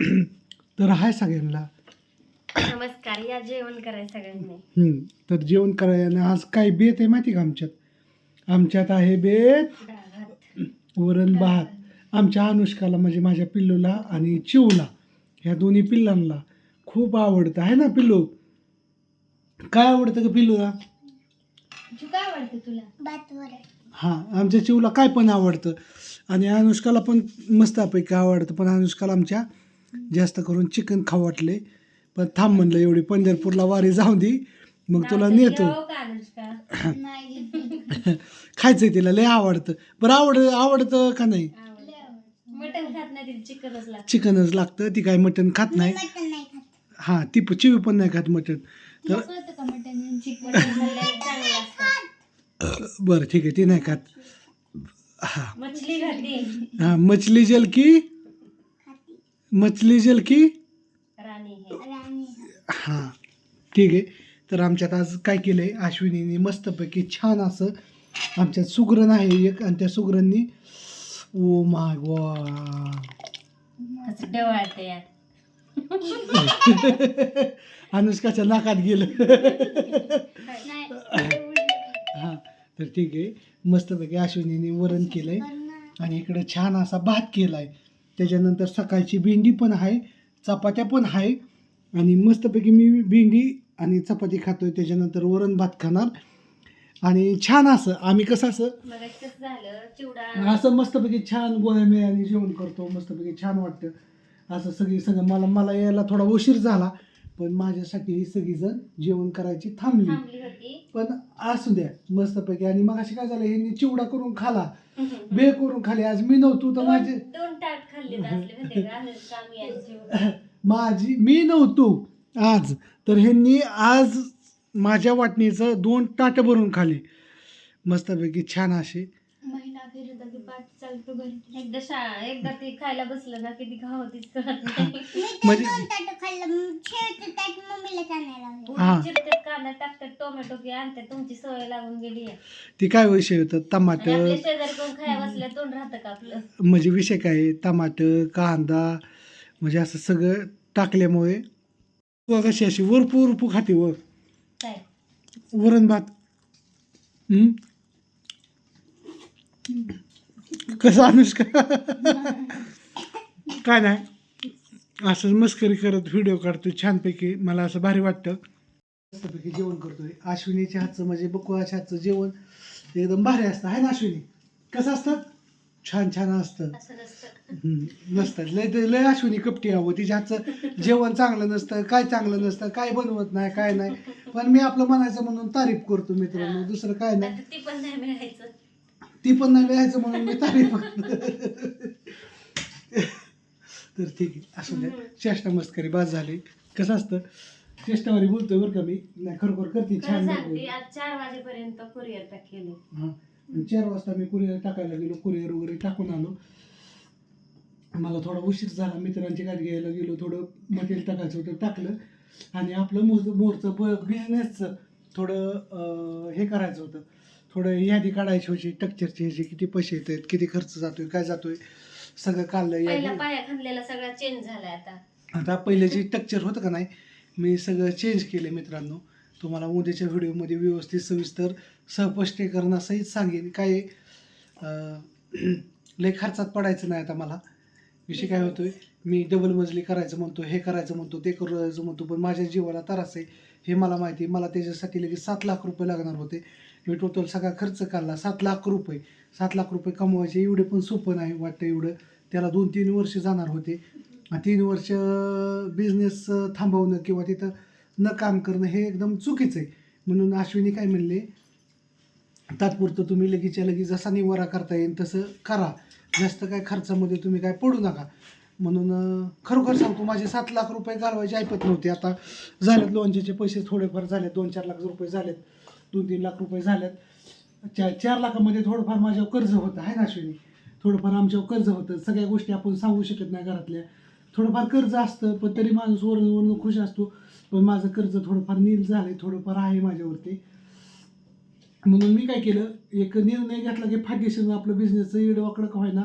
तर हाय सगळ्यांना. नमस्कार या जेवण करायचं सगळ्यांनी. तर जेवण करायला आज काय बेत आहे माहिती का आमच्यात? आमच्यात आहे बेत. वरण भात. आमच्या अनुष्काला म्हणजे माझ्या पिल्लूला आणि चिवला ह्या दोन्ही पिल्लांना खूप आवडतं. आहे ना पिल्लू? काय आवडतं का पिल्लूला? काय आवडते तुला? हां आमच्या चिवला काय पण आवडतं. आणि अनुष्काला पण मस्तपैकी आवडतं पण अनुष्काला आमच्या जास्त करून चिकन खाऊ वाटले. पण थांब म्हणलं एवढी पंढरपूरला वारी जाऊ दे. मग तुला नेतो. खायचंय तिला लय आवडतं. बरं आवड आवडतं का नाही? मटन खात नाही तिला चिकनच लागतं. चिकनच लागतं ती काय मटण खात नाही. हां ती चिवी पण नाही खात मटण. तर बरं ठीक आहे ती नाही खात. हां. हां मछली जल की? मछली जल की? राणी हे। हां। ठीक आहे तर आमच्यात आज काय केलं आहे अश्विनीने मस्तपैकी छान असं आमच्यात सुगरण आहे एक आणि त्या सुगरणनी ओ माय वा अनुष्काच्या नाकात गेलं. हां तर ठीक आहे. मस्तपैकी अश्विनीने वरण केलं आहे आणि इकडे छान असा भात केला आहे त्याच्यानंतर सकाळची भेंडी पण आहे चपात्या पण आहे आणि मस्तपैकी मी भेंडी आणि चपाती खातोय. त्याच्यानंतर वरण भात खाणार. आणि छान असं आम्ही कसं असं असं मस्तपैकी छान गोळ्या मिळाने जेवण करतो. मस्तपैकी छान वाटतं. असं सगळी सगळं मला मला यायला थोडा उशीर झाला पण माझ्यासाठी ही सगळीजण जेवण करायची थांबली. पण असू द्या मस्तपैकी. आणि मग अशी काय झालं ह्यांनी चिवडा करून खाला. बे करून खाली. आज मी नव्हतो तर माझे असले का? माझी मी नव्हतो आज. तर ह्यांनी आज माझ्या वाटणीचं दोन ताटं भरून खाली. मस्तपैकी छान असे. अखेर होता की पाठ चालतो घरी. एकदा शाळा एकदा ते खायला बसलं ना किती खावं तीच कळत नाही म्हणजे हा. चिरतात कांदा टाकतात टोमॅटो की आणतात तुमची सवय लागून गेली आहे. ती काय विषय होतं? आणि टमाटर आपल्या शेजारी कोण खाया बसल्या तोंड राहतं का आपलं? म्हणजे विषय काय आहे? टमाटर कांदा म्हणजे असं सगळं टाकल्यामुळे व कशी अशी वरपू वरपू खाते वर काय? वरण भात. हम्म? कसं अनुष्का काय नाही. असं मस्करी करत व्हिडिओ काढतो छानपैकी. मला असं भारी वाटतं. मस्तपैकी जेवण करतोय. अश्विनीच्या हातचं म्हणजे बकुळाच्या हातचं जेवण. एकदम भारी असतं. आहे ना अश्विनी? कसं असतं? छान छान असतं. असं नसतं. नसतात लय ते- लय अश्विनी कपटी हवं तिच्या हातचं जेवण चांगलं नसतं. काय चांगलं नसतं? काय बनवत नाही काय नाही. पण मी आपलं म्हणायचं म्हणून तारीफ करतो मित्रांनो. दुसरं काय नाही. ती पण नाही मिळायचं. ती पण नाही लिहायचं म्हणून मी तारीफ करतो. तर ठीक आहे. असू द्या. चेष्टा मस्करी बाद झाली. कसं असतं? चेष्टावारी बोलतोय बरं का मी. नाही खरोखर करते. खरं छान सांगते बोलते. आज चार वाजेपर्यंत कुरिअर पॅक हा. आणि चार वाजता मी कुरिअर टाकायला गेलो. कुरिअर वगैरे टाकून आलो. मला थोडा उशीर झाला. मित्रांची गाडी घ्यायला गेलो. थोडं मटेरियल टाकायचं होतं टाकलं. आणि आपलं मोर मोरचं ब बिझनेसचं थोडं अं, हे करायचं होतं. थोडं यादी काढायची होती. टक्चरची ह्याची किती पैसे येत आहेत किती खर्च जातोय काय जातोय. सगळं काढलं पहिला पाया खांदलेला सगळा चेंज झालाय आता. आता पहिले जे टक्चर होतं का नाही मी सगळं चेंज केले मित्रांनो. तुम्हाला उद्याच्या व्हिडिओमध्ये व्यवस्थित सविस्तर सहस्पष्टीकरणासहित सांगेन. काय अं, लय खर्चात पडायचं नाही आता मला. विषय काय होतोय मी डबल मजली करायचं म्हणतो हे करायचं म्हणतो ते करायचं म्हणतो पण माझ्या जीवाला त्रास आहे हे मला माहिती आहे. मला त्याच्यासाठी लगेच सात लाख रुपये लागणार होते. मी टोटल सगळा खर्च काढला. सात लाख रुपये. सात लाख रुपये कमवायचे एवढे पण सोपं नाही वाटतं एवढं. त्याला दोन तीन वर्ष जाणार होते. तीन वर्ष बिझनेस थांबवणं किंवा तिथं न काम करणं हे एकदम चुकीचं आहे. म्हणून अश्विनी काय म्हणले तात्पुरतं तुम्ही लगेचच्या लगेच जसा निवारा करता येईल तसं करा. जास्त काय खर्चामध्ये तुम्ही काय पडू नका. म्हणून खरोखर सांगतो माझे सात लाख रुपये घालवायचे ऐपत नव्हते. आता झालेत लोनचे पैसे थोडेफार झालेत दोन चार लाख रुपये झालेत. दोन तीन लाख रुपये झालेत. चार चार लाखामध्ये थोडंफार माझ्यावर कर्ज होतं आहे ना अश्विनी? थोडंफार आमच्यावर कर्ज होतं. सगळ्या गोष्टी आपण सांगू शकत नाही घरातल्या. थोडंफार कर्ज असतं पण तरी माणूस वरून वरून खुश असतो. पण माझं कर्ज थोडंफार नील झालं थोडंफार आहे माझ्यावरती. म्हणून मी काय केलं एक निर्णय घेतला की फाटेशीर आपलं बिझनेसचं येडवाकडं का होईना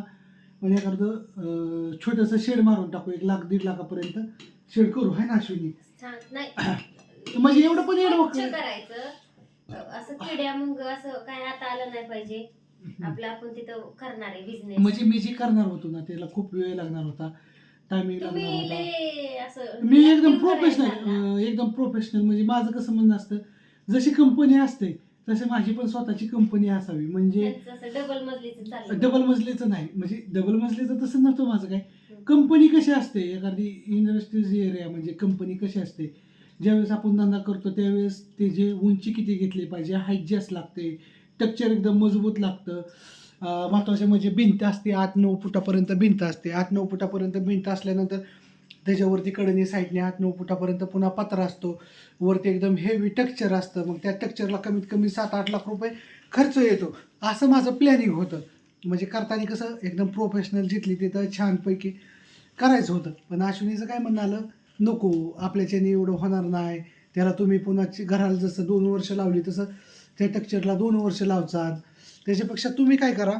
आणि एखादं छोटंसं शेड मारून टाकू एक लाख दीड लाखापर्यंत. शेड करू आहे ना अश्विनी? म्हणजे एवढं पण एवढं स्वच्छ करायचं. असं किड्या मुंग असं काय आता आलं नाही पाहिजे. आपलं आपण तिथं करणार आहे बिझनेस म्हणजे मी जे करणार होतो ना त्याला खूप वेळ लागणार होता. टायमिंग लागणार तुम्ही होता. लय असं मी एकदम active प्रोफेशनल. एकदम प्रोफेशनल म्हणजे माझं कसं म्हणणं असतं जशी कंपनी असते तसे माझी पण स्वतःची कंपनी असावी. म्हणजे त्यांचं असं डबल मजलीचं चाललं. डबल मजलीचं नाही. म्हणजे डबल मजलीचं तसं नव्हतं माझं काय. कंपनी कशी असते? एखादी इंडस्ट्रीज एरिया म्हणजे कंपनी कशी असते? ज्यावेळेस आपण धंदा करतो त्यावेळेस ते जे उंची किती घेतली पाहिजे हाईट जास्त लागते स्ट्रक्चर एकदम मजबूत लागतं. महत्त्वाचे म्हणजे भिंत असते आठ नऊ फुटापर्यंत भिंत असते. आठ नऊ फुटापर्यंत भिंत असल्यानंतर त्याच्यावरती कडनी साईडने आठ नऊ फुटापर्यंत पुन्हा पत्रा असतो. वरती एकदम हेवी टक्चर असतं. मग त्या टक्चरला कमीत कमी सात आठ लाख रुपये खर्च येतो. असं माझं प्लॅनिंग होतं. म्हणजे करताना कसं एकदम प्रोफेशनल जिथली तिथं छानपैकी करायचं होतं. पण अश्विनीचं काय म्हणणं आलं? नको आपल्याच्याने एवढं होणार नाही. त्याला तुम्ही पुन्हा घराला जसं दोन वर्ष लावली तसं त्या टेक्चरला दोन वर्ष लावतात त्याच्यापेक्षा तुम्ही काय करा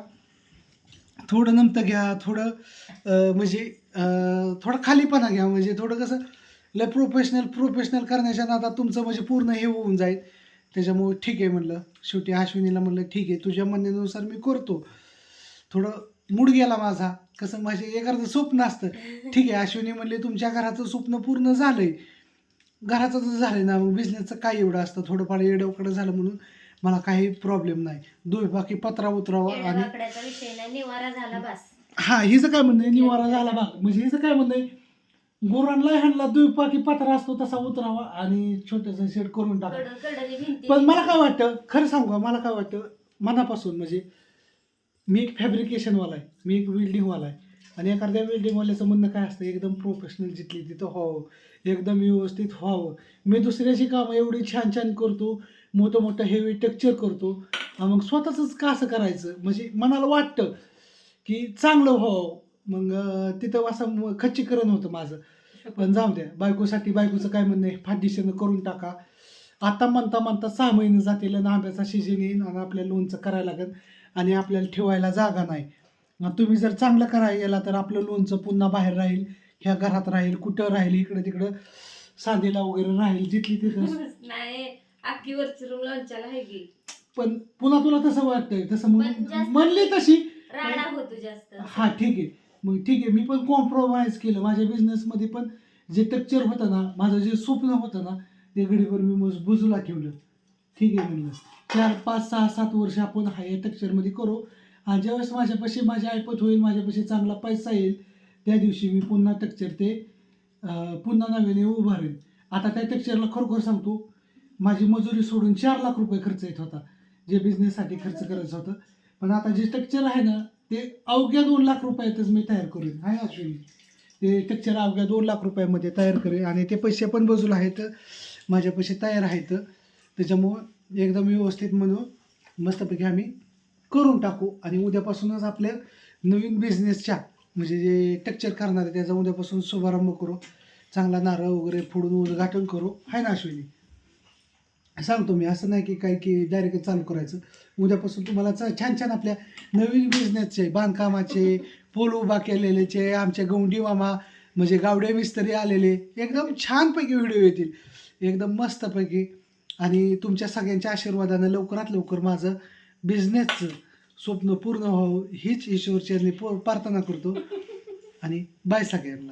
थोडं नमतं घ्या थोडं म्हणजे थोडं खालीपणा घ्या. म्हणजे थोडं कसं लय प्रोफेशनल प्रोफेशनल करण्याच्या नादात तुमचं म्हणजे पूर्ण हे होऊन जाईल. त्याच्यामुळे ठीक आहे म्हणलं. शेवटी अश्विनीला म्हणलं ठीक आहे तुझ्या म्हणण्यानुसार मी करतो. थोडं मूड गेला माझा. कसं माझे एखादं स्वप्न असतं. ठीक आहे अश्विनी म्हणले तुमच्या घराचं स्वप्न पूर्ण झालंय. घराचं तर झालंय ना मग बिझनेसचं काय एवढं असतं? थोडंफार येडवकडं झालं म्हणून मला काही प्रॉब्लेम नाही. दोन बाकी पत्रा उतरावा आणि निवारा झाला बस. हा हिचं काय म्हणणं आहे? निवारा झाला भाग म्हणजे हिचं काय म्हणणं आहे? गुरांना ह्यांना दुपाकी पत्रा असतो तसा उतरावा आणि छोटंसं शेड करून टाका पण मला काय वाटतं? खरं सांगू मला काय वाटतं? मनापासून म्हणजे मी एक फॅब्रिकेशनवाला आहे. मी एक वेल्डिंगवाला आहे. आणि एखाद्या वेल्डिंगवाल्याचं म्हणणं काय असतं? एकदम प्रोफेशनल जिथली तिथं व्हावं एकदम व्यवस्थित व्हावं मी दुसऱ्याची कामं एवढी छान छान करतो मोठं मोठं हेवी टेक्चर करतो मग स्वतःचंच का असं करायचं? म्हणजे मनाला वाटतं की चांगलं व्हावं मग तिथं असं खच्चीकरण होतं माझं. पण जाऊ द्या बायकोसाठी बायकोचं काय म्हणणं आहे? फाटदिशेनं करून टाका. आता म्हणता म्हणता सहा महिने जातील आणि आंब्याचा सीजन येईल आणि आपल्या लोणचं करायला लागेल. आणि आपल्याला ठेवायला जागा नाही. तुम्ही जर चांगलं करायला गेला तर आपलं लोणचं पुन्हा बाहेर राहील ह्या घरात राहील कुठं राहील इकडं तिकडं सांदेला वगैरे राहील जिथली तिथं. पण पुन्हा तुला तसं वाटतंय तसं म्हणली तशी. हा ठीक आहे. मग ठीक आहे मी पण कॉम्प्रोमाइज केलं. माझ्या बिझनेसमध्ये पण जे टेक्चर होतं ना माझं जे स्वप्न होतं ना ते गडीवर मी मग बुजूला ठेवलं. ठीक आहे म्हणलं चार पाच सहा सात वर्ष आपण हा या टेक्चरमध्ये करू. आणि ज्यावेळेस माझ्यापाशी माझी ऐपत होईल माझ्यापाशी चांगला पैसा येईल त्या दिवशी मी पुन्हा टेक्चर ते पुन्हा नव्याने उभारेन. आता त्या टेक्चरला खरोखर सांगतो माझी मजुरी सोडून चार लाख रुपये खर्च येत होता जे बिझनेससाठी खर्च करायचं होतं. पण आता जे टेक्चर आहे ना ते अवघ्या दोन लाख रुपयातच मी तयार करेन. आहे अश्विनी ते टेक्चर अवघ्या दोन लाख रुपयामध्ये तयार करेन. आणि ते पैसे पण बाजूला आहेत माझ्या पैसे तयार आहेत. त्याच्यामुळं एकदम व्यवस्थित म्हणून मस्तपैकी आम्ही करून टाकू. आणि उद्यापासूनच आपल्या नवीन बिझनेसच्या म्हणजे जे टेक्चर करणार आहे त्याचा उद्यापासून शुभारंभ करू. चांगला नारळ वगैरे फोडून उद्घाटन करू. आहे ना अश्विनी? सांगतो मी असं नाही की काय की डायरेक्ट चालू करायचं. उद्यापासून तुम्हाला छान छान आपल्या नवीन बिझनेसचे बांधकामाचे पोल उभा केलेलेचे आमचे गौंडी मामा म्हणजे गावडे मिस्त्री आलेले एकदम छानपैकी व्हिडिओ येतील. एकदम मस्तपैकी आणि तुमच्या सगळ्यांच्या आशीर्वादानं लवकरात लवकर माझं बिझनेसचं स्वप्न पूर्ण व्हावं हीच ईश्वरचरणी प्रार्थना करतो. आणि बाय सगळ्यांना.